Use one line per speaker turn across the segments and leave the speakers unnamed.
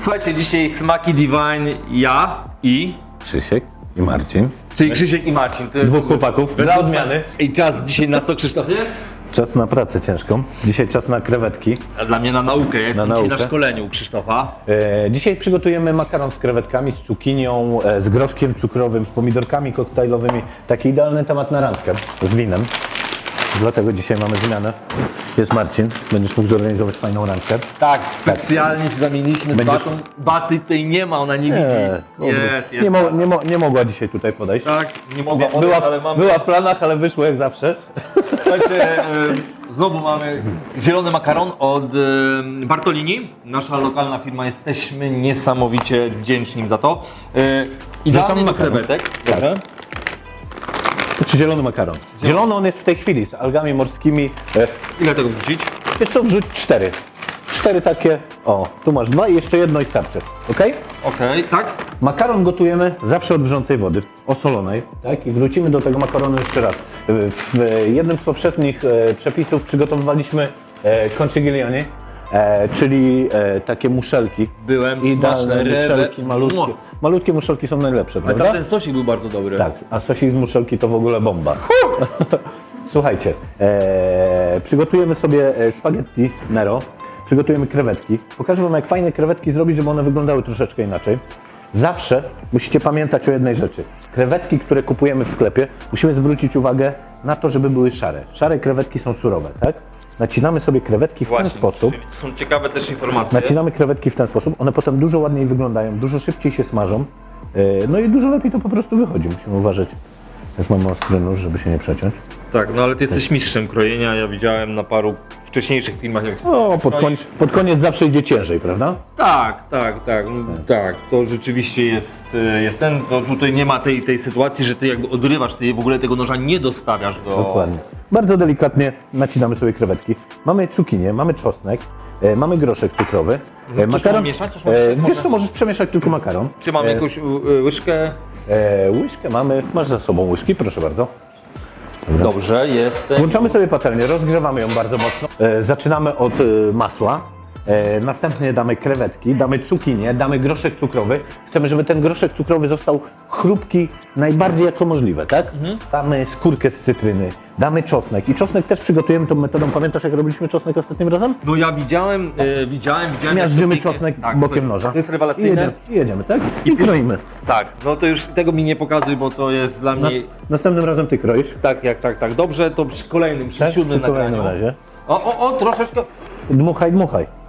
Słuchajcie, dzisiaj Smaki Divine, ja i...
Krzysiek i Marcin.
Czyli Krzysiek i Marcin. To jest-
Dwóch chłopaków, dla odmiany.
I czas dzisiaj na co, Krzysztofie?
Czas na pracę ciężką. Dzisiaj czas na krewetki.
A Dla mnie na naukę, ja jestem dzisiaj na
naukę.
szkoleniu u Krzysztofa.
E, dzisiaj przygotujemy makaron z krewetkami, z cukinią, e, z groszkiem cukrowym, z pomidorkami koktajlowymi. Taki idealny temat na randkę z winem. Dlatego dzisiaj mamy zmianę. Jest Marcin, będziesz mógł zorganizować fajną randkę.
Tak, specjalnie się zamieniliśmy z
Będziesz-
Batą. Baty tutaj nie ma, ona nie widzi.
Nie,
Jest, jest.
nie, mo, nie, mo, nie mogła dzisiaj tutaj podejść.
Tak, nie mogła
była,
odejść, ale mamy...
była w planach, ale wyszło jak zawsze.
Słuchajcie, e, znowu mamy zielony makaron od e, Bartolini. Nasza lokalna firma, jesteśmy niesamowicie wdzięczni im za to. E, Idealny do
makaron.
krewetek. Dobrze.
Czy zielony makaron? Zielony on jest w tej chwili z algami morskimi. E,
Ile tego wrzucić?
Wiesz co, wrzuć cztery. Cztery takie, o, tu masz dwa i jeszcze jedno i starczy, ok?
Okej, tak?
Makaron gotujemy zawsze od wrzącej wody, osolonej, tak? I wrócimy do tego makaronu jeszcze raz. W jednym z poprzednich e, przepisów przygotowywaliśmy e, e, czyli e, takie muszelki.
Byłem,
Idealne
smaczne, ryby.
muszelki, malutkie.
Mua.
Malutkie muszelki są najlepsze,
Ale
prawda?
tam ten sosik był bardzo dobry.
Tak, a sosik z muszelki to w ogóle bomba. Słuchajcie, e, przygotujemy sobie e, spaghetti Nero, przygotujemy krewetki. Pokażę Wam, jak fajne krewetki zrobić, żeby one wyglądały troszeczkę inaczej. Zawsze musicie pamiętać o jednej rzeczy. Krewetki, które kupujemy w sklepie, musimy zwrócić uwagę na to, żeby były szare. Szare krewetki są surowe, tak? Nacinamy sobie krewetki w ten sposób.
czyli są ciekawe też informacje.
Nacinamy krewetki w ten sposób, one potem dużo ładniej wyglądają, dużo szybciej się smażą, e, no i dużo lepiej to po prostu wychodzi. Musimy uważać, jak mamy ostry nóż, żeby się nie przeciąć.
Tak, no ale ty jesteś mistrzem krojenia, ja widziałem na paru wcześniejszych filmach jak
O, pod,
No
koniec, pod koniec zawsze idzie ciężej, prawda?
Tak, tak, tak, no, tak, to rzeczywiście jest, e, jest ten, no tutaj nie ma tej, tej sytuacji, że ty jakby odrywasz, ty w ogóle tego noża nie dostawiasz do...
Dokładnie. Bardzo delikatnie nacinamy sobie krewetki. Mamy cukinię, mamy czosnek, e, mamy groszek cukrowy. E,
No, coś mam mieszać? Coś mam
e, wiesz
Może-
co, możesz przemieszać tylko makaron.
Czy mamy
E,
jakąś y, y, łyżkę?
E, łyżkę mamy, masz za sobą łyżki, proszę bardzo.
Dobrze, jestem.
Włączamy sobie patelnię, rozgrzewamy ją bardzo mocno. E, zaczynamy od e, masła. E, następnie damy krewetki, damy cukinię, damy groszek cukrowy. Chcemy, żeby ten groszek cukrowy został chrupki najbardziej jak to możliwe, tak?
Mhm.
Damy skórkę z cytryny, damy czosnek. I czosnek też przygotujemy tą metodą. Pamiętasz, jak robiliśmy czosnek ostatnim razem?
No ja widziałem, e, widziałem, widziałem... jak
Miażdżymy
to pięknie-
czosnek
tak,
bokiem
to jest-
noża.
To jest
I
rewelacyjne.
jedziemy, i jedziemy tak? I kroimy.
Tak, no to już tego mi nie pokazuj, bo to jest dla
Nas,
mnie...
następnym razem ty kroisz.
Tak, jak, tak, tak, dobrze, to przy kolejnym, przy
Tak?
siódmym
Przy kolejnym
nagraniu.
razie.
O, o, o, troszeczkę...
Dmuchaj, dmuchaj.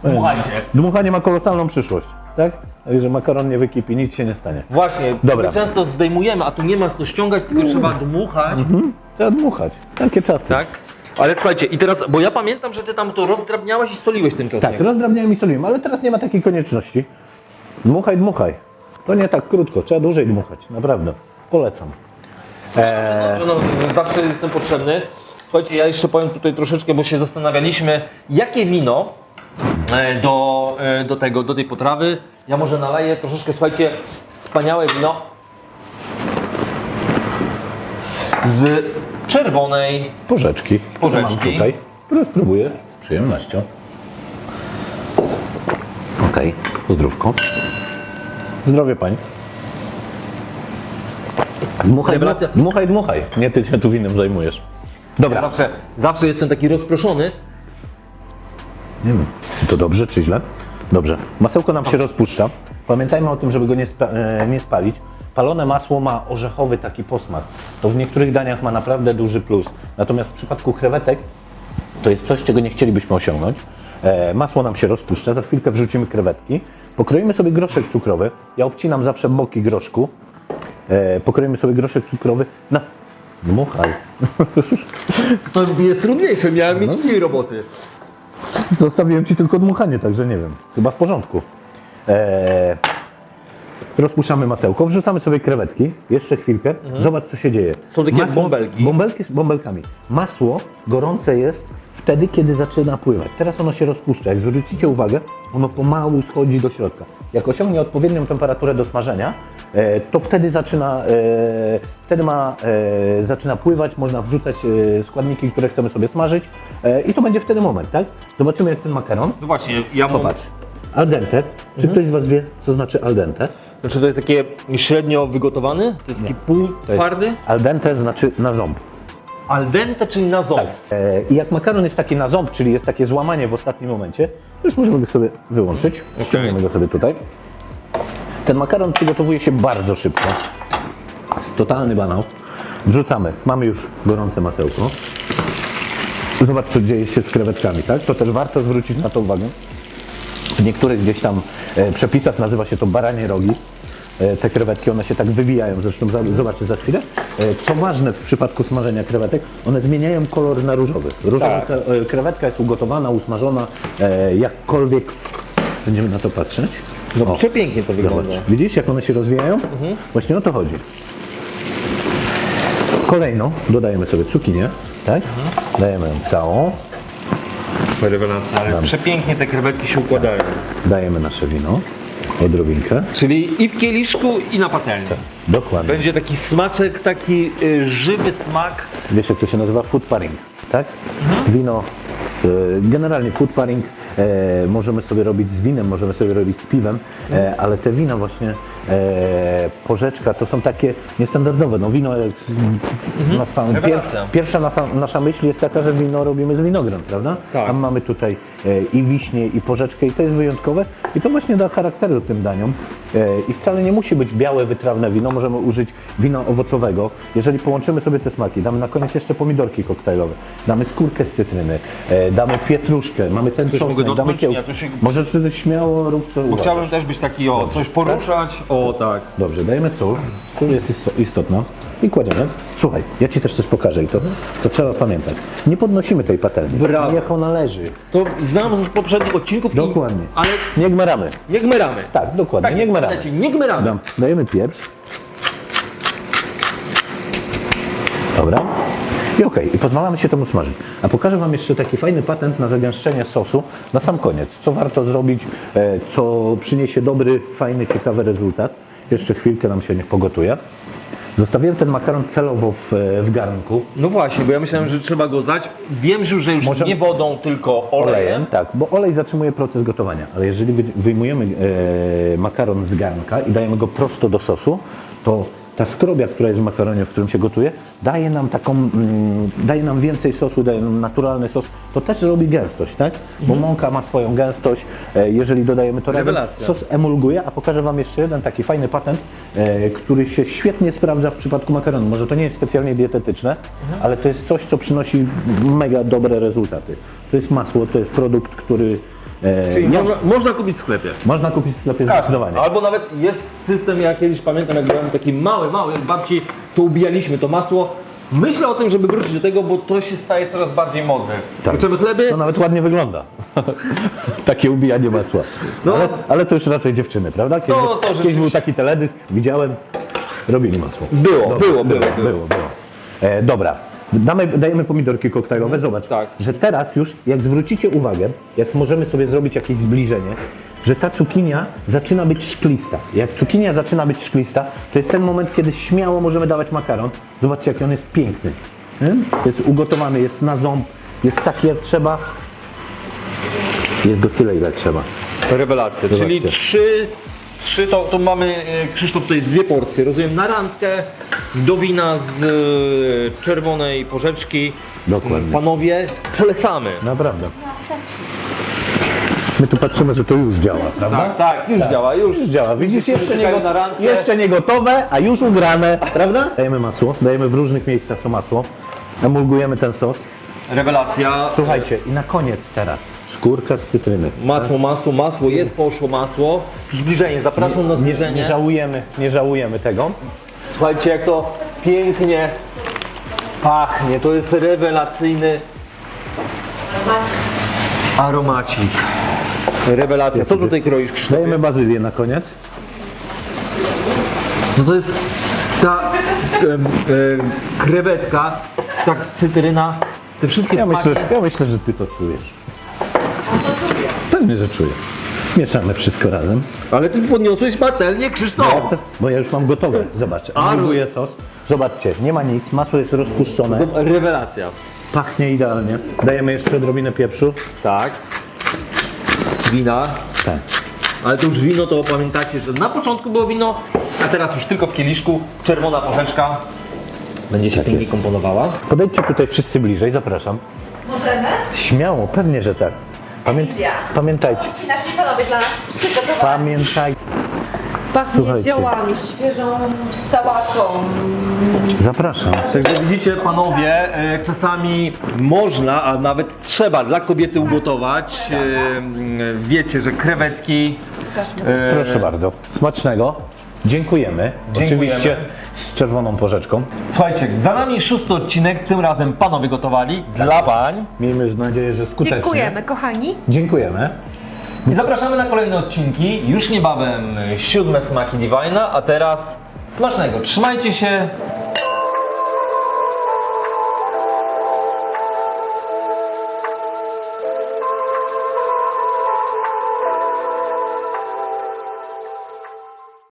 Słuchajcie.
Dmuchanie ma kolosalną przyszłość, tak? Także makaron nie wykipi, nic się nie stanie.
Właśnie,
Dobra.
my często zdejmujemy, a tu nie ma co ściągać, tylko trzeba dmuchać.
Trzeba dmuchać. Takie czasy.
Tak? Ale słuchajcie, i teraz, bo ja pamiętam, że ty tam to rozdrabniałeś i soliłeś ten czosnek.
Tak, rozdrabniałem i soliłem, ale teraz nie ma takiej konieczności. Dmuchaj, dmuchaj. To nie tak krótko, trzeba dłużej dmuchać, naprawdę. Polecam.
Dobrze, no, zawsze jestem potrzebny. Słuchajcie, ja jeszcze powiem tutaj troszeczkę, bo się zastanawialiśmy, jakie wino do, e, do tego, do tej potrawy. Ja może naleję troszeczkę, słuchajcie, wspaniałe wino z czerwonej
Porzeczki.
Porzeczki.
Mam tutaj. Spróbuję z przyjemnością. Okej, zdrówko. Zdrowie pani. Dmuchaj,
Rewelacja.
dmuchaj, dmuchaj. Nie ty się tu winem zajmujesz.
Ja
Dobra.
zawsze, zawsze jestem taki rozproszony.
Nie wiem, to dobrze, czy źle? Dobrze. Masełko nam się rozpuszcza. Pamiętajmy o tym, żeby go nie, spa- e, nie spalić. Palone masło ma orzechowy taki posmak. To w niektórych daniach ma naprawdę duży plus. Natomiast w przypadku krewetek to jest coś, czego nie chcielibyśmy osiągnąć. E, masło nam się rozpuszcza, za chwilkę wrzucimy krewetki. Pokroimy sobie groszek cukrowy. Ja obcinam zawsze boki groszku. E, pokroimy sobie groszek cukrowy na... Dmuchaj.
To jest trudniejsze, miałem mieć mniej roboty.
Zostawiłem ci tylko dmuchanie, także nie wiem. Chyba w porządku. Eee, rozpuszczamy masełko, wrzucamy sobie krewetki, jeszcze chwilkę, zobacz co się dzieje.
Są takie bąbelki.
Bąbelki z bąbelkami. Masło gorące jest wtedy, kiedy zaczyna pływać. Teraz ono się rozpuszcza. Jak zwrócicie uwagę, ono pomału schodzi do środka. Jak osiągnie odpowiednią temperaturę do smażenia, to wtedy zaczyna, e, wtedy ma, e, zaczyna pływać, można wrzucać e, składniki, które chcemy sobie smażyć e, i to będzie wtedy moment, tak? Zobaczymy jak ten makaron.
No właśnie, ja mam...
Popatrz. Al dente. Czy ktoś z Was wie, co znaczy al dente?
Znaczy to jest takie średnio wygotowany? To jest taki pół
To jest-
twardy?
Al dente znaczy na ząb.
Al dente, czyli na ząb.
E, I jak makaron jest taki na ząb, czyli jest takie złamanie w ostatnim momencie, to już możemy go sobie wyłączyć. Ściągniemy go sobie tutaj. Ten makaron przygotowuje się bardzo szybko. Totalny banał. Wrzucamy. Mamy już gorące masełko. Zobacz, co dzieje się z krewetkami, tak? To też warto zwrócić na to uwagę. W niektórych gdzieś tam e, przepisach nazywa się to baranie rogi. E, te krewetki, one się tak wywijają, zresztą za, zobaczcie za chwilę. E, co ważne w przypadku smażenia krewetek, one zmieniają kolor na różowy. Różowa
Tak.
kre- krewetka jest ugotowana, usmażona, jakkolwiek będziemy na to patrzeć.
No
O,
przepięknie to wygląda.
Zobacz, widzisz jak one się rozwijają? Właśnie o to chodzi. Kolejno dodajemy sobie cukinię, tak? Dajemy ją całą,
Rewelacja, ale przepięknie te krewetki się układają.
dajemy nasze wino, odrobinkę.
Czyli i w kieliszku, i na patelni.
Dokładnie.
Będzie taki smaczek, taki y, żywy smak.
Wiesz jak to się nazywa? Food pairing, tak? Wino, e, generalnie food pairing możemy sobie robić z winem, możemy sobie robić z piwem, e, ale te wina właśnie, e, porzeczka, to są takie niestandardowe. No wino, jak na samym, pier, pierwsza nasza, nasza myśl jest taka, że wino robimy z winogron, prawda?
Tak.
A mamy tutaj e, i wiśnie, i porzeczkę i to jest wyjątkowe i to właśnie da charakteru tym daniom. E, I wcale nie musi być białe, wytrawne wino, możemy użyć wina owocowego. Jeżeli połączymy sobie te smaki, damy na koniec jeszcze pomidorki koktajlowe, damy skórkę z cytryny, e, damy pietruszkę, mamy ten czosnek, damy kiełk.
Ja się-
Możesz śmiało rób co
Bo
uważasz.
chciałbym też być taki, o, coś poruszać. O, tak.
Dobrze, dajemy sól. Sól jest isto- istotna. I kładziemy. Słuchaj, ja Ci też coś pokażę i to, to trzeba pamiętać. Nie podnosimy tej patelni.
Brawo.
Niech ona leży.
To znam z poprzednich odcinków.
Dokładnie.
I, ale
Nie gmeramy.
nie gmeramy.
Tak, dokładnie,
Tak,
nie gmeramy.
nie gmeramy.
Dam, dajemy pieprz. Dobra. I okej, i pozwalamy się temu smażyć. A pokażę Wam jeszcze taki fajny patent na zagęszczenie sosu na sam koniec. Co warto zrobić, e, co przyniesie dobry, fajny, ciekawy rezultat. Jeszcze chwilkę nam się niech pogotuje. Zostawiłem ten makaron celowo w, e, w garnku.
No właśnie, bo ja myślałem, że trzeba go znać. Wiem, że już, że już
Może-
nie wodą, tylko olejem.
Tak, bo olej zatrzymuje proces gotowania, ale jeżeli wy- wyjmujemy e, makaron z garnka i dajemy go prosto do sosu, to ta skrobia, która jest w makaronie, w którym się gotuje, daje nam taką, mm, daje nam więcej sosu, daje nam naturalny sos. To też robi gęstość, tak? Bo mąka ma swoją gęstość, e, jeżeli dodajemy to razem,
Rewelacja.
sos emulguje, a pokażę Wam jeszcze jeden taki fajny patent, e, który się świetnie sprawdza w przypadku makaronu. Może to nie jest specjalnie dietetyczne, ale to jest coś, co przynosi mega dobre rezultaty. To jest masło, to jest produkt, który e,
Czyli można, można kupić w sklepie.
można kupić w sklepie zdecydowanie.
Albo nawet jest system, ja kiedyś pamiętam, jak byłem taki mały, mały, jak babci, to ubijaliśmy to masło. Myślę o tym, żeby wrócić do tego, bo to się staje coraz bardziej modne.
Tak.
Pieczemy chleby,
To nawet ładnie wygląda. Takie ubijanie masła.
No.
Ale, ale to już raczej dziewczyny, prawda? Kiedyś,
No, to
kiedyś był taki teledysk, widziałem, robili masło.
Było,
Dobra,
było, było,
było,
było.
było, było. E, dobra, Damy, dajemy pomidorki koktajlowe, zobacz,
Tak.
że teraz już, jak zwrócicie uwagę, jak możemy sobie zrobić jakieś zbliżenie, że ta cukinia zaczyna być szklista. Jak cukinia zaczyna być szklista, to jest ten moment, kiedy śmiało możemy dawać makaron. Zobaczcie, jaki on jest piękny. Jest ugotowany, jest na ząb, jest taki jak trzeba. Jest go tyle, ile trzeba.
Rewelacja, czyli trzy, trzy to, to mamy, e, Krzysztof, tutaj dwie porcje, rozumiem, na randkę, do wina z e, czerwonej porzeczki.
Dokładnie.
Panowie, polecamy.
Naprawdę. My tu patrzymy, że to już działa, prawda?
Tak, tak, już działa, już.
Już działa. Widzisz, jeszcze nie,
czekają
go,
na randkę.
jeszcze nie gotowe, a już ugrane, prawda? Dajemy masło, dajemy w różnych miejscach to masło. Emulgujemy ten sos.
Rewelacja.
Słuchajcie, i na koniec teraz skórka z cytryny.
Masło, masło, masło, jest poszło masło. Zbliżenie, zapraszam na
Nie,
zbliżenie.
nie żałujemy, nie żałujemy tego.
Słuchajcie, jak to pięknie pachnie. To jest rewelacyjny aromacik. Rewelacja. Co tutaj kroisz, Krzysztof?
Dajemy bazylię na koniec.
No to jest ta em, em, krewetka, ta cytryna, te wszystkie
Ja
smaki.
myślę, ja myślę, że ty to czujesz. Pewnie, że czuję. Mieszamy wszystko razem.
Ale ty podniosłeś patelnię, Krzysztof.
Ja chcę- Bo ja już mam gotowe. Zobacz,
A,
emulguję sos. Zobaczcie, nie ma nic, masło jest rozpuszczone,
Rewelacja.
pachnie idealnie. Dajemy jeszcze odrobinę pieprzu.
Tak. wina.
Tak.
Ale to już wino, to pamiętacie, że na początku było wino, a teraz już tylko w kieliszku. Czerwona porzeczka będzie się pięknie komponowała.
Podejdźcie tutaj wszyscy bliżej, zapraszam.
Możemy?
Śmiało, pewnie, że tak. Pamię pamiętajcie,
Ci nasi panowie dla nas przygotowali.
pamiętaj,
Pachnie
Słuchajcie.
ziołami, świeżą sałatą.
zapraszam.
Także widzicie panowie, e, czasami można, a nawet trzeba dla kobiety ugotować. E, Wiecie, że krewetki. e,
Proszę bardzo. Smacznego. Dziękujemy.
Dziękujemy.
Oczywiście z czerwoną porzeczką.
Słuchajcie, za nami szósty odcinek, tym razem panowie gotowali dla pań.
Miejmy nadzieję, że skutecznie.
Dziękujemy, kochani.
Dziękujemy.
I zapraszamy na kolejne odcinki. Już niebawem siódme smaki Divina, a teraz smacznego. Trzymajcie się.